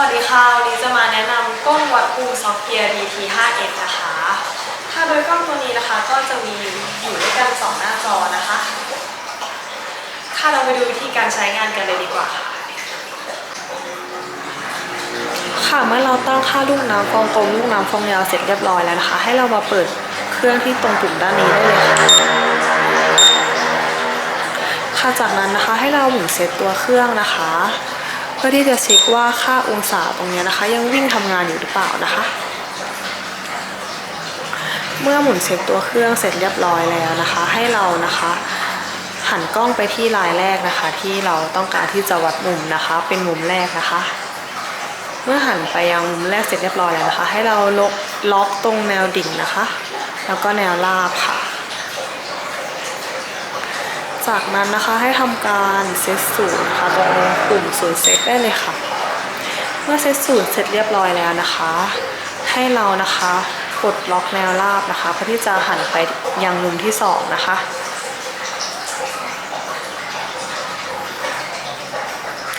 วัสดีค่ะ วันนี้จะมาแนะนำกล้องวัดภูมิซอฟเกียร์ DT5X นะคะค่ะโดยกล้องตัวนี้นะคะก็จะมีอยู่ด้วยกัน 2 หน้าจอนะคะ ค่ะเราไปดูวิธีการใช้งานกันเลยดีกว่าค่ะ ค่ะเมื่อเราตั้งค่าลูกน้ำฟองกลมลูกน้ำฟองยาวเสร็จเรียบร้อยแล้วนะคะ ให้เรามาเปิดเครื่องที่ตรงปุ่มด้านนี้ได้เลยค่ะค่ะจากนั้นนะคะให้เราหมุนเซตตัวเครื่องนะคะ เพื่อที่จะเช็คว่าค่าองศาตรงนี้นะคะ ยังวิ่งทำงานอยู่หรือเปล่านะคะ เมื่อหมุนเซตตัวเครื่องเสร็จเรียบร้อยแล้วนะคะ ให้เรานะคะหันกล้องไปที่ลายแรกนะคะ ที่เราต้องการที่จะวัดมุมนะคะ เป็นมุมแรกนะคะ เมื่อหันไปยังมุมแรกเสร็จเรียบร้อยแล้วนะคะ ให้เราล็อกล็อกตรงแนวดิ่งนะคะ แล้วก็แนวราบค่ะ จากนั้นนะคะให้ทำการเซตสูตรค่ะตรงปุ่มศูนย์เซตได้เลยค่ะ เมื่อเซตสูตรเสร็จเรียบร้อยแล้วนะคะ ให้เรานะคะกดล็อกแนวราบนะคะเพื่อที่จะหันไปยังมุมที่สองนะคะ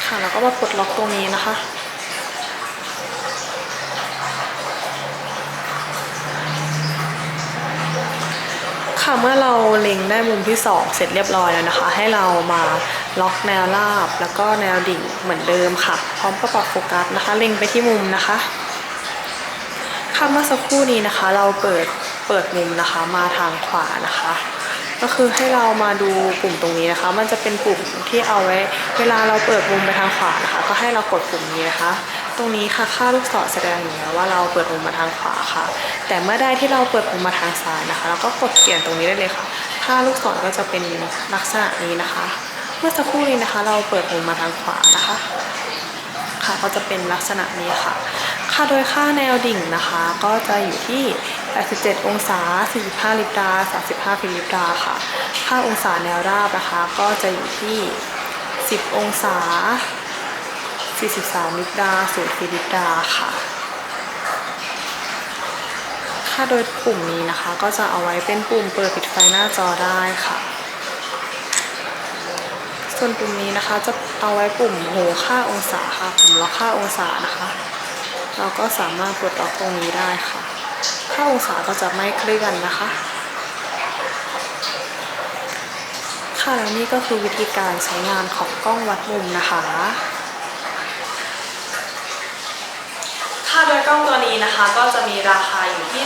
ค่ะแล้วก็มาปลดล็อกตรงนี้นะคะ ค่ะเมื่อเราเล็งได้มุมที่ 2 เสร็จเรียบร้อยแล้วนะคะ ให้เรามาล็อกแนวราบแล้วก็แนวดิ่งเหมือนเดิมค่ะ พร้อมประกอบโฟกัสนะคะ เล็งไปที่มุมนะคะค่ะเมื่อสักครู่นี้นะคะ เราเปิดเปิดมุมนะคะมาทางขวานะคะ ก็คือให้เรามาดูปุ่มตรงนี้นะคะ มันจะเป็นปุ่มที่เอาไว้ เวลาเราเปิดมุมไปทางขวานะคะ ก็ให้เรากดปุ่มนี้นะคะ ตรงนี้ค่ะค่าลูกศรแสดงอยู่แล้วว่าเราเปิดมุมมาทางขวาค่ะ แต่เมื่อได้ที่เราเปิดมุมมาทางซ้ายนะคะเราก็กดเปลี่ยนตรงนี้ได้เลยค่ะ ค่าลูกศรก็จะเป็นลักษณะนี้นะคะ เมื่อสักครู่นี้นะคะ เราเปิดมุมมาทางขวานะคะ ค่ะก็จะเป็นลักษณะนี้ค่ะ ค่าโดยค่าแนวดิ่งนะคะ ก็จะอยู่ที่ 87 องศา 45 ลิตรา35ฟิลิตราค่ะ ค่าองศาแนวราบนะคะ ก็จะอยู่ที่ 10 องศา 43ลิตรา0ฟิลิตราค่ะ ค่าโดยปุ่มนี้นะคะก็จะเอาไว้เป็นปุ่มเปิดปิดไฟหน้าจอได้ค่ะ ส่วนปุ่มนี้นะคะจะเอาไว้ปุ่มโหค่าองศาค่ะปุ่มล็อกค่าองศานะคะ เราก็สามารถกดล็อกตรงนี้ได้ค่ะ ค่าองศาก็จะไม่เคลื่อนนะคะค่ะแล้วนี่ก็คือวิธีการใช้งานของกล้องวัดมุมนะคะ โดยกล้องตัวนี้นะคะ ก็จะมีราคาอยู่ที่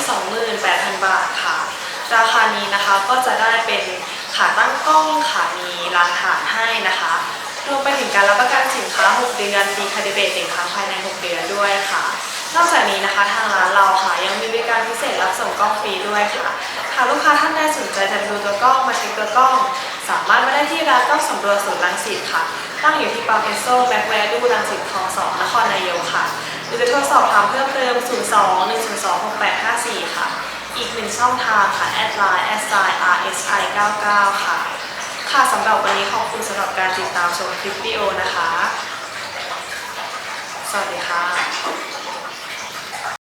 28,000 บาทค่ะ ราคานี้นะคะก็จะได้เป็นขาตั้งกล้องค่ะมีรางฐานให้นะคะรวมไปถึงการรับประกันสินค้า 6 เดือนดีคาดิเบตหนึ่งครั้งภายใน 6 เดือนด้วยค่ะ นอกจากนี้นะคะทางร้านเราค่ะยังมีบริการพิเศษรับส่งกล้องฟรีด้วยค่ะหากลูกค้าท่านใดสนใจจะดูตัวกล้องมาเช็คตัวกล้อง สามารถมาได้ที่ร้านกล้องสำรวจศูนย์รังสิตค่ะ ตั้งอยู่ที่ปาเฟโซแบ็กแวร์ดูรังสิตคลองสองนครนายกค่ะ รือจะโทรสอบถามเพิ่มเติม 02 102 6854 ค่ะ อีกหนึ่งช่องทางค่ะแอดไลน์แอดไซน์ RSI 99ค่ะ ค่ะสำหรับวันนี้ขอบคุณสำหรับการติดตามชมคลิปวิดีโอนะคะ สวัสดีค่ะ